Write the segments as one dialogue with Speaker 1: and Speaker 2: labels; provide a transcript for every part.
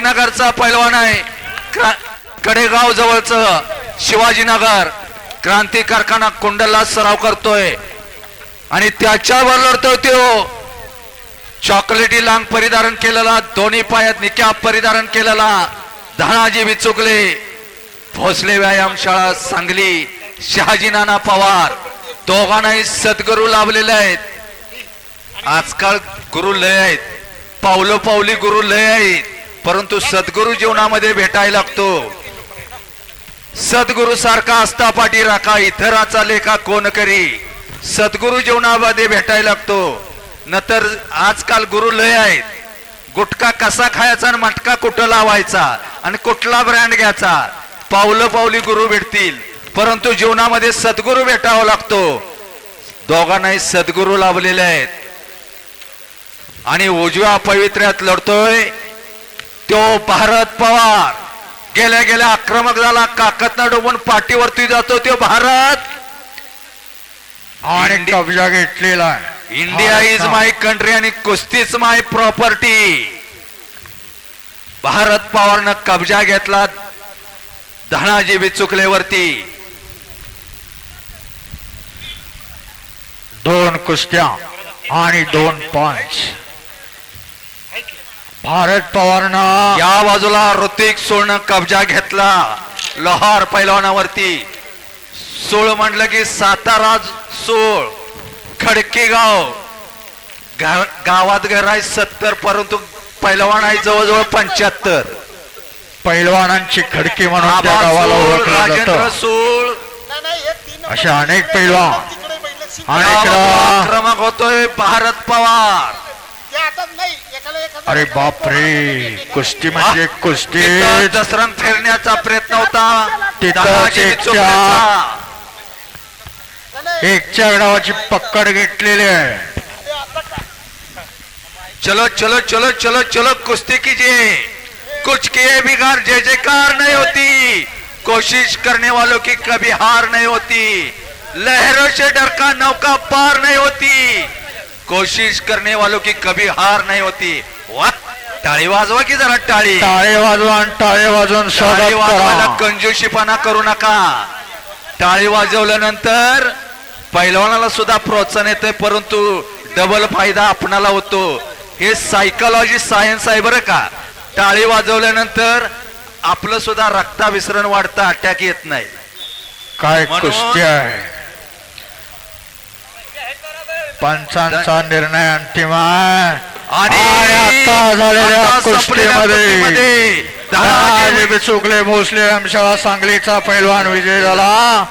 Speaker 1: नगरचा पैलवान आहे. कडेगाव जवळच शिवाजीनगर क्रांती कारखाना कुंडलला सराव करतोय. आणि त्याच्यावर लढतोय तो. चॉकलेटी लांग परिधारण केलेला दोन्ही पायात निक्या परिधारण केलेला धनाजी विचुकले भोसले व्यायामशाळा सांगली शहाजी नाना पवार. दोघांनाही सद्गुरू लाभलेले आहेत. आजकाल गुरु लय आहेत. पावलं पावली गुरु लय आहेत. परंतु सद्गुरू जीवनामध्ये भेटायला लागतो. सद्गुरू सारखा असता पाठी राखा इतराचा लेखा कोण करी? सद्गुरू जीवनामध्ये भेटायला लागतो. नंतर आजकाल गुरु लय आहेत. गुटखा कसा खायचा आणि मटका कुठं लावायचा आणि कुठला ब्रँड घ्यायचा? पावलं पावली गुरु भेटतील. परंतु जीवनामध्ये सद्गुरू भेटावा लागतो. दोघांनाही सद्गुरू लाभलेले आहेत. आणि उजव्या पवित्र्यात लढतोय. तो भारत पवार. गेल्या गेल्या आक्रमक झाला काकत डोबून पाठीवरती जातो तो भारत.
Speaker 2: आणि कब्जा घेतलेला आहे.
Speaker 1: इंडिया इज माय कंट्री आणि कुस्तीच माय प्रॉपर्टी भारत पवारनं कब्जा घेतला धनाजी बिचुकलेवरती.
Speaker 2: दोन कुस्त्या आणि दोन पंच भारत पवारनं
Speaker 1: या बाजूला ऋतिक सोळनं कब्जा घेतला. लोहार पैलवानावरती. सोळ म्हटलं की सातारा सोळ. खडके गाव गा- गावात घर आहे सत्तर परंतु पैलवान आहे जवळजवळ पंच्याहत्तर.
Speaker 2: पैलवानांची खडकी म्हणून गावाला
Speaker 1: सोळ,
Speaker 2: ओळखलं
Speaker 1: राजेंद्र
Speaker 2: जातं
Speaker 1: सोळ.
Speaker 2: असे अनेक पैलवान. आणि
Speaker 1: आक्रमक होतोय भारत पवार.
Speaker 2: अरे बापरे कुस्ती म्हणजे कुस्ती.
Speaker 1: तिथं दसरंग फिरण्याचा प्रयत्न होता.
Speaker 2: एकच्या गावाची पकड घेतलेली आहे.
Speaker 1: चलो चलो चलो चलो चलो कुश्ती कीजिए. कुछ किए बिगाड़ जय जयकार नहीं होती. कोशिश करने वालों की कभी हार नहीं होती. लहरों से डर का नौका पार नहीं होती. कोशिश करने वालों की कभी हार नहीं होती. वाह टाळी वाजवा की जरा टाळी.
Speaker 2: टाळे वाजवा टाळे वाजवून
Speaker 1: टाळी
Speaker 2: स्वागत
Speaker 1: वाजवायला
Speaker 2: करा.
Speaker 1: कंजूशीपणा करू नका. टाळी वाजवल्यानंतर पैलवानाला सुद्धा प्रोत्साहन येते परंतु डबल फायदा आपणाला होतो. हे सायकोलॉजी सायन्स आहे बरं का. टाळी वाजवल्यानंतर आपलं सुद्धा रक्ताभिसरण वाढतं अटॅक येत नाही.
Speaker 2: काय
Speaker 1: म्हणून-
Speaker 2: कुस्ती आहे. पंचांचा निर्णय अंतिम आहे.
Speaker 1: आणि
Speaker 2: आता झालेल्या कुस्तीमध्ये बिचुकले भोसले आमशाळा सांगलीचा पैलवान विजय झाला.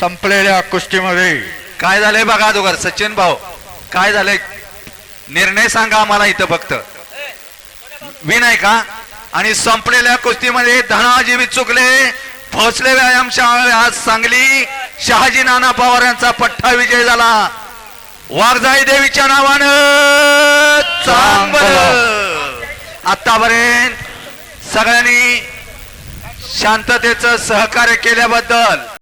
Speaker 2: संपलेल्या कुस्तीमध्ये.
Speaker 1: काय झालंय बघा अगोदर सचिन भाऊ. काय झालंय? निर्णय सांगा आम्हाला इथं फक्त. विनय का? आणि संपलेल्या कुस्तीमध्ये धनाजी चुकले भोसले व्यायामशाळा आज सांगली शहाजी नाना पवार यांचा पठ्ठा विजय झाला. वारजाई देवीच्या नावानं. चांगलं. आतापर्यंत सगळ्यांनी शांततेचं सहकार्य केल्याबद्दल.